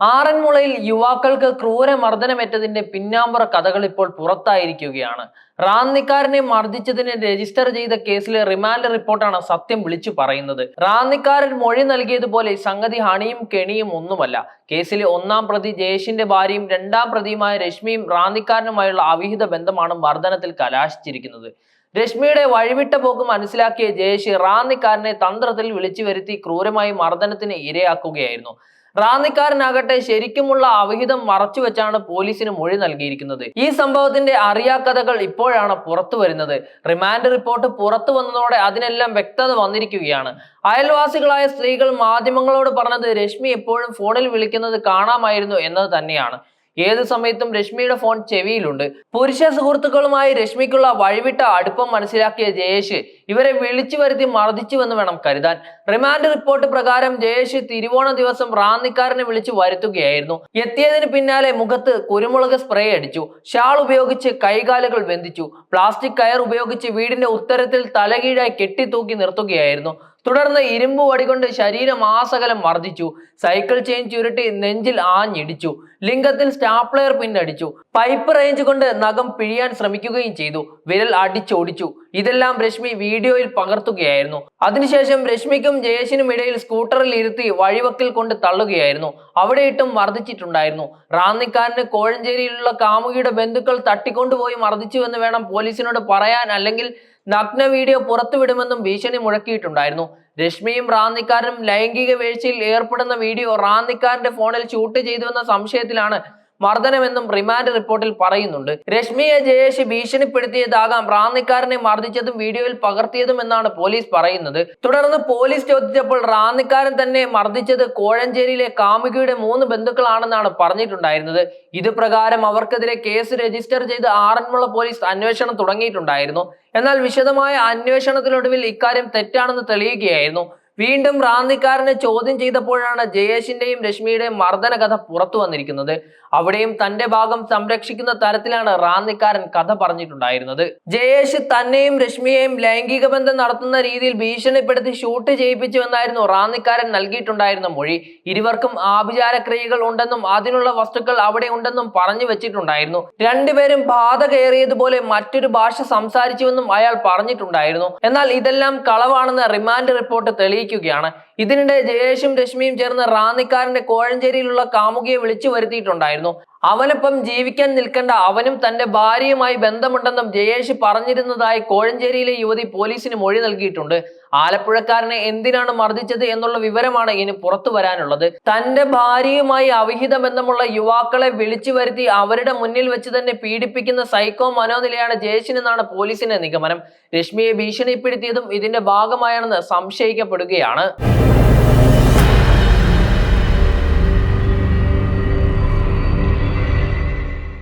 ആറന്മുളയിൽ യുവാക്കൾക്ക് ക്രൂരമർദ്ദനമേറ്റതിന്റെ പിന്നാമ്പുറ കഥകൾ ഇപ്പോൾ പുറത്തായിരിക്കുകയാണ്. റാന്നിക്കാരനെ മർദ്ദിച്ചതിന് രജിസ്റ്റർ ചെയ്ത കേസിലെ റിമാൻഡ് റിപ്പോർട്ടാണ് സത്യം വിളിച്ചു പറയുന്നത്. റാന്നിക്കാരൻ മൊഴി നൽകിയതുപോലെ സംഗതി ഹണിയും കെണിയും ഒന്നുമല്ല. കേസിലെ ഒന്നാം പ്രതി ജയേഷിന്റെ ഭാര്യയും രണ്ടാം പ്രതിയുമായ രശ്മിയും റാന്നിക്കാരനുമായുള്ള അവിഹിത ബന്ധമാണ് മർദ്ദനത്തിൽ കലാശിച്ചിരിക്കുന്നത്. രശ്മിയുടെ വഴിവിട്ട പോക്ക് മനസ്സിലാക്കിയ ജയേഷ് റാന്നിക്കാരനെ തന്ത്രത്തിൽ വിളിച്ചു വരുത്തി ക്രൂരമായി മർദ്ദനത്തിന് ഇരയാക്കുകയായിരുന്നു. റാന്നിക്കാരനാകട്ടെ ശരിക്കുമുള്ള അവഹിതം മറച്ചു വെച്ചാണ് പോലീസിന് മൊഴി നൽകിയിരിക്കുന്നത്. ഈ സംഭവത്തിന്റെ അറിയാക്കഥകൾ ഇപ്പോഴാണ് പുറത്തു വരുന്നത്. റിമാൻഡ് റിപ്പോർട്ട് പുറത്തു വന്നതോടെ അതിനെല്ലാം വ്യക്തത വന്നിരിക്കുകയാണ്. അയൽവാസികളായ സ്ത്രീകൾ മാധ്യമങ്ങളോട് പറഞ്ഞത് രശ്മി എപ്പോഴും ഫോണിൽ വിളിക്കുന്നത് കാണാമായിരുന്നു എന്നത് തന്നെയാണ്. ഏത് സമയത്തും രശ്മിയുടെ ഫോൺ ചെവിയിലുണ്ട്. പുരുഷ സുഹൃത്തുക്കളുമായി രശ്മിക്കുള്ള വഴിവിട്ട അടുപ്പം മനസ്സിലാക്കിയ ജയേഷ് ഇവരെ വിളിച്ചു വരുത്തി മർദ്ദിച്ചുവെന്ന് വേണം കരുതാൻ. റിമാൻഡ് റിപ്പോർട്ട് പ്രകാരം ജയേഷ് തിരുവോണ ദിവസം റാന്നിക്കാരനെ വിളിച്ചു വരുത്തുകയായിരുന്നു. എത്തിയതിന് പിന്നാലെ മുഖത്ത് കുരുമുളക് സ്പ്രേ അടിച്ചു. ഷാൾ ഉപയോഗിച്ച് കൈകാലുകൾ ബന്ധിച്ചു. പ്ലാസ്റ്റിക് കയർ ഉപയോഗിച്ച് വീടിന്റെ ഉത്തരത്തിൽ തലകീഴായി കെട്ടിത്തൂക്കി നിർത്തുകയായിരുന്നു. തുടർന്ന് ഇരുമ്പ് വടികൊണ്ട് ശരീരം ആസകലം മർദ്ദിച്ചു. സൈക്കിൾ ചെയിൻ ചുരുട്ടി നെഞ്ചിൽ ആഞ്ഞിടിച്ചു. ലിംഗത്തിൽ സ്റ്റാപ്ലെയർ അടിച്ചു. പൈപ്പ് റേഞ്ച് കൊണ്ട് നഖം പിഴിയാൻ ശ്രമിക്കുകയും ചെയ്തു. വിരൽ അടിച്ചോടിച്ചു. ഇതെല്ലാം രശ്മി വീഡിയോയിൽ പകർത്തുകയായിരുന്നു. അതിനുശേഷം രശ്മിക്കും ജയേഷിനും ഇടയിൽ സ്കൂട്ടറിൽ ഇരുത്തി വഴിവക്കിൽ കൊണ്ട് തള്ളുകയായിരുന്നു. അവിടെ ഇട്ടും മർദ്ദിച്ചിട്ടുണ്ടായിരുന്നു. റാന്നിക്കാരന് കോഴഞ്ചേരിയിലുള്ള കാമുകിയുടെ ബന്ധുക്കൾ തട്ടിക്കൊണ്ടുപോയി മർദ്ദിച്ചുവെന്ന് വേണം പോലീസിനോട് പറയാൻ അല്ലെങ്കിൽ നഗ്ന വീഡിയോ പുറത്തുവിടുമെന്നും ഭീഷണി മുഴക്കിയിട്ടുണ്ടായിരുന്നു. രശ്മിയും റാന്നിക്കാരനും ലൈംഗിക വീഴ്ചയിൽ ഏർപ്പെടുന്ന വീഡിയോ റാന്നിക്കാരന്റെ ഫോണിൽ ഷൂട്ട് ചെയ്തുവെന്ന സംശയത്തിലാണ് മർദ്ദനമെന്നും റിമാൻഡ് റിപ്പോർട്ടിൽ പറയുന്നുണ്ട്. രശ്മിയെ ജയേഷ് ഭീഷണിപ്പെടുത്തിയതാകാം. റാന്നിക്കാരനെ മർദ്ദിച്ചതും വീഡിയോയിൽ പകർത്തിയതും എന്നാണ് പോലീസ് പറയുന്നത്. തുടർന്ന് പോലീസ് ചോദിച്ചപ്പോൾ റാന്നിക്കാരൻ തന്നെ മർദ്ദിച്ചത് കോഴഞ്ചേരിയിലെ കാമുകിയുടെ മൂന്ന് ബന്ധുക്കളാണെന്നാണ് പറഞ്ഞിട്ടുണ്ടായിരുന്നത്. ഇത് പ്രകാരം അവർക്കെതിരെ കേസ് രജിസ്റ്റർ ചെയ്ത് ആറന്മുള പോലീസ് അന്വേഷണം തുടങ്ങിയിട്ടുണ്ടായിരുന്നു. എന്നാൽ വിശദമായ അന്വേഷണത്തിനൊടുവിൽ ഇക്കാര്യം തെറ്റാണെന്ന് തെളിയുകയായിരുന്നു. വീണ്ടും റാന്നിക്കാരനെ ചോദ്യം ചെയ്തപ്പോഴാണ് ജയേഷിന്റെയും രശ്മിയുടെയും മർദ്ദന കഥ പുറത്തു വന്നിരിക്കുന്നത്. അവിടെയും തന്റെ ഭാഗം സംരക്ഷിക്കുന്ന തരത്തിലാണ് റാന്നിക്കാരൻ കഥ പറഞ്ഞിട്ടുണ്ടായിരുന്നത്. ജയേഷ് തന്നെയും രശ്മിയെയും ലൈംഗിക ബന്ധം നടത്തുന്ന രീതിയിൽ ഭീഷണിപ്പെടുത്തി ഷൂട്ട് ചെയ്യിപ്പിച്ചു എന്നായിരുന്നു റാന്നിക്കാരൻ നൽകിയിട്ടുണ്ടായിരുന്ന മൊഴി. ഇരുവർക്കും ആഭിചാര ക്രിയകൾ ഉണ്ടെന്നും അതിനുള്ള വസ്തുക്കൾ അവിടെ ഉണ്ടെന്നും പറഞ്ഞു വെച്ചിട്ടുണ്ടായിരുന്നു. രണ്ടുപേരും ബാധ കയറിയതുപോലെ മറ്റൊരു ഭാഷ സംസാരിച്ചുവെന്നും അയാൾ പറഞ്ഞിട്ടുണ്ടായിരുന്നു. എന്നാൽ ഇതെല്ലാം കളവാണെന്ന് റിമാൻഡ് റിപ്പോർട്ട് തെളിയിക്കുകയാണ് ഇതിനിടെ ജയേഷും രശ്മിയും ചേർന്ന് റാന്നിക്കാരന്റെ കോഴഞ്ചേരിയിലുള്ള കാമുകിയെ വിളിച്ചു വരുത്തിയിട്ടുണ്ടായിരുന്നു. അവനൊപ്പം ജീവിക്കാൻ നിൽക്കേണ്ട അവനും തന്റെ ഭാര്യയുമായി ബന്ധമുണ്ടെന്നും ജയേഷ് പറഞ്ഞിരുന്നതായി കോഴഞ്ചേരിയിലെ യുവതി പോലീസിന് മൊഴി നൽകിയിട്ടുണ്ട്. ആലപ്പുഴക്കാരനെ എന്തിനാണ് മർദ്ദിച്ചത് എന്നുള്ള വിവരമാണ് ഇനി പുറത്തു വരാനുള്ളത്. തന്റെ ഭാര്യയുമായി അവിഹിത ബന്ധമുള്ള യുവാക്കളെ വിളിച്ചു വരുത്തി അവരുടെ മുന്നിൽ വെച്ച് തന്നെ പീഡിപ്പിക്കുന്ന സൈക്കോ മനോനിലയാണ് ജയേഷിനെന്നാണ് പോലീസിന്റെ നിഗമനം. രശ്മിയെ ഭീഷണിപ്പെടുത്തിയതും ഇതിന്റെ ഭാഗമായാണെന്ന് സംശയിക്കപ്പെടുകയാണ്.